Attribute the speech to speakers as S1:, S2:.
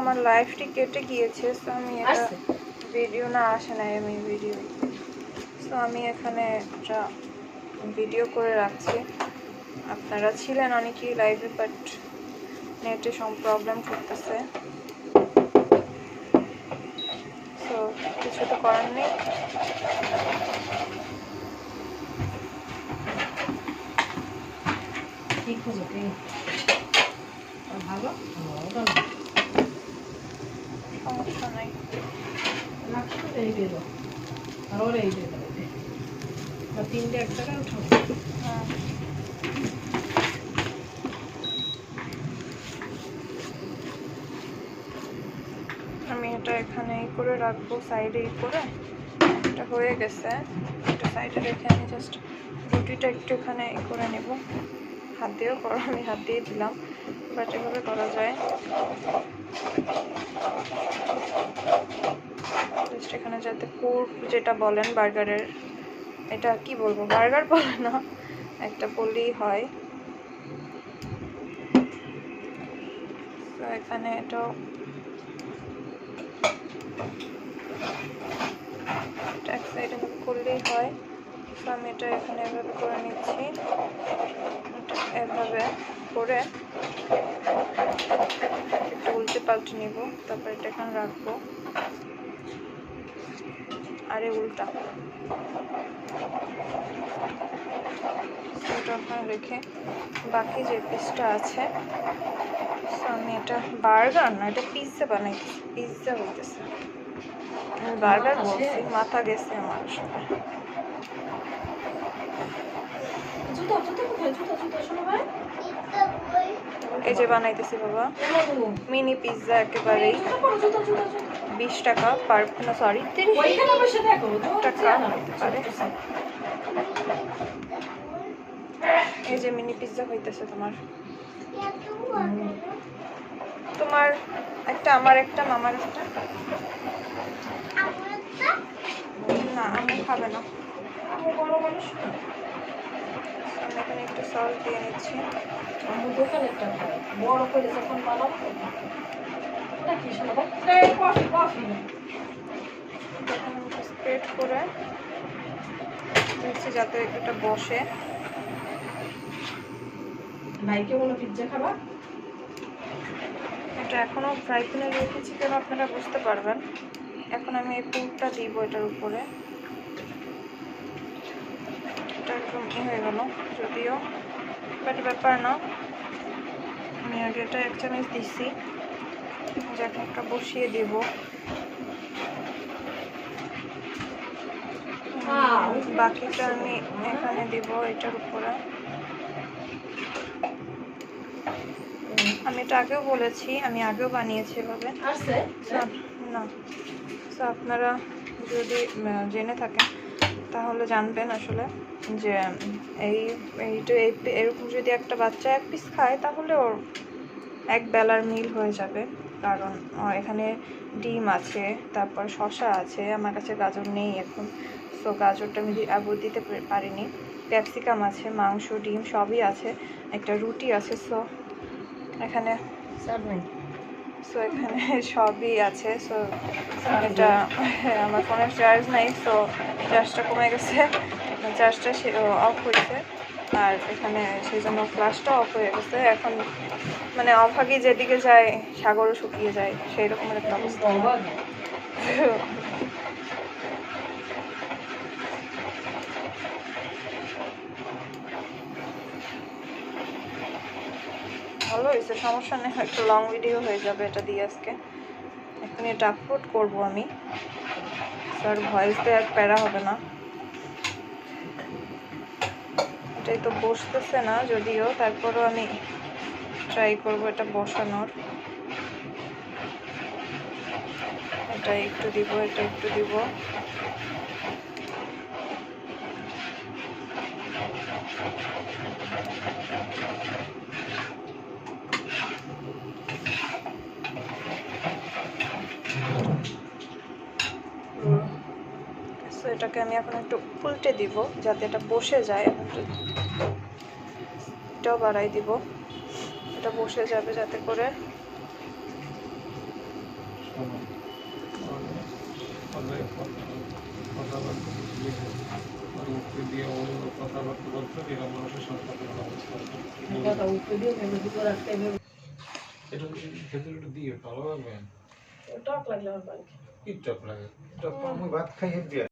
S1: আমার লাইফটি কেটে গিয়েছে তো আমি এটা ভিডিও না আসে নাই আমি ভিডিও সো আমি এখানে একটা ভিডিও করে রাখছি। আপনারা ছিলেন অনেকেই লাইভে বাট নেটে সব প্রবলেম করতেছে। সো কিছু তো করার নেই।
S2: কি খুঁজো কি আর ভালো।
S1: সমস্যা নাই
S2: তিনটে
S1: হ্যাঁ। আমি এটা এখানে এই করে রাখব সাইডে এই করে। এটা হয়ে গেছে। এটা সাইডে রেখে আমি জাস্ট রুটিটা একটু এখানে করে নেব। হাত দিয়েও করো, আমি হাত দিয়ে দিলাম। বাট এভাবে করা যায়। এখানে যাতে পুর যেটা বলেন বার্গারের, এটা কি বলব? বার্গার বলে না, একটা বললেই হয়। তো এখানে এটা এক সাইডে করলেই হয়। তো আমি এটা এখানে এভাবে করে নিচ্ছি। এভাবে। করে একটু উল্টে পাল্টে নিব তারপর এটা এখানে রাখব। আরে উল্টা। ওখানে রেখে বাকি যে পিসটা আছে আমি এটা বার্গার না এটা পিৎজা বানাই পিৎজা হইতেছে আমি বার্গার বলছি মাথা গেছে আমার
S2: জুতো জুতো কোথায়? জুতো জুতো শোনো ভাই।
S1: এই যে বানাইতেছি বাবা। মিনি পিৎজা একেবারেই। বিশ টাকা পার না সরি টাকা পারে। এই যে মিনি পিৎজা হইতেছে তোমার। তোমার একটা, আমার একটা, মামার একটা। না, আমি খাবে না। আমি এখানে একটু সল্ট দিয়ে নিচ্ছি।
S2: বড় করে যখন বানাবো এটা কি শোনো কফি কফি।
S1: স্প্রেড করে দিচ্ছি যাতে এটা বসে।
S2: ভাইকে বলো পিৎজা খাবা?
S1: এটা এখনও ফ্রাই প্যানে রেখেছি কেন আপনারা বুঝতে পারবেন। এখন আমি এই পুরটা দিব এটার উপরে। হয়ে গেল যদিও। বাট ব্যাপার না। আমি আগে এটা এক চামচ দিছি যাকে একটা বসিয়ে দিব. বাকিটা আমি এখানে দিব এটার উপরে। আমি এটা আগেও বলেছি আমি আগেও বানিয়েছি এভাবে। না তো আপনারা যদি জেনে থাকেন তাহলে জানবেন আসলে। যে এই এইটা এই এরকম যদি একটা বাচ্চা এক পিস খায় তাহলে ওর এক বেলার মিল হয়ে যাবে। কারণ এখানে ডিম আছে তারপর শশা আছে আমার কাছে গাজর নেই এখন। সো গাজরটা আমি আবুর দিতে পারিনি। ক্যাপসিকাম আছে মাংস ডিম সবই আছে একটা রুটি আছে সো এখানে সো এখানে সবই আছে সো এটা আমার ফোনের চার্জ নাই সো চার্জটা কমে গেছে। চার্জটা অফ হয়েছে। আর এখানে সেই জন্য ফ্লাশটা অফ হয়ে গেছে। এখন মানে অভাগী যেদিকে যায়, সাগরও শুকিয়ে যায় সেই রকমের একটা অবস্থা। ভালো হয়েছে, সমস্যা নেই, একটু লং ভিডিও হয়ে যাবে এটা দিয়ে আজকে। এখন এটা আপলোড করব আমি। স্যার ভয়েস দিয়ে আর প্যারা হবে না। এটাই তো বসতেছে না, যদিও। তারপরও আমি ট্রাই করব এটা বসানোর। এটা একটু দিব, এটা একটু দিব। সো এটাকে আমি এখন একটু উল্টে দিব যাতে এটা বসে যায়। এটাও বাড়াই দিব। এটা বসে যাবে যাতে করে
S3: দিয়ে এটা ভালো লাগবে
S2: টক লাগলে আমার বাড়ি
S3: কি টক লাগে। টক ভাত খাইয়ে দিয়ে।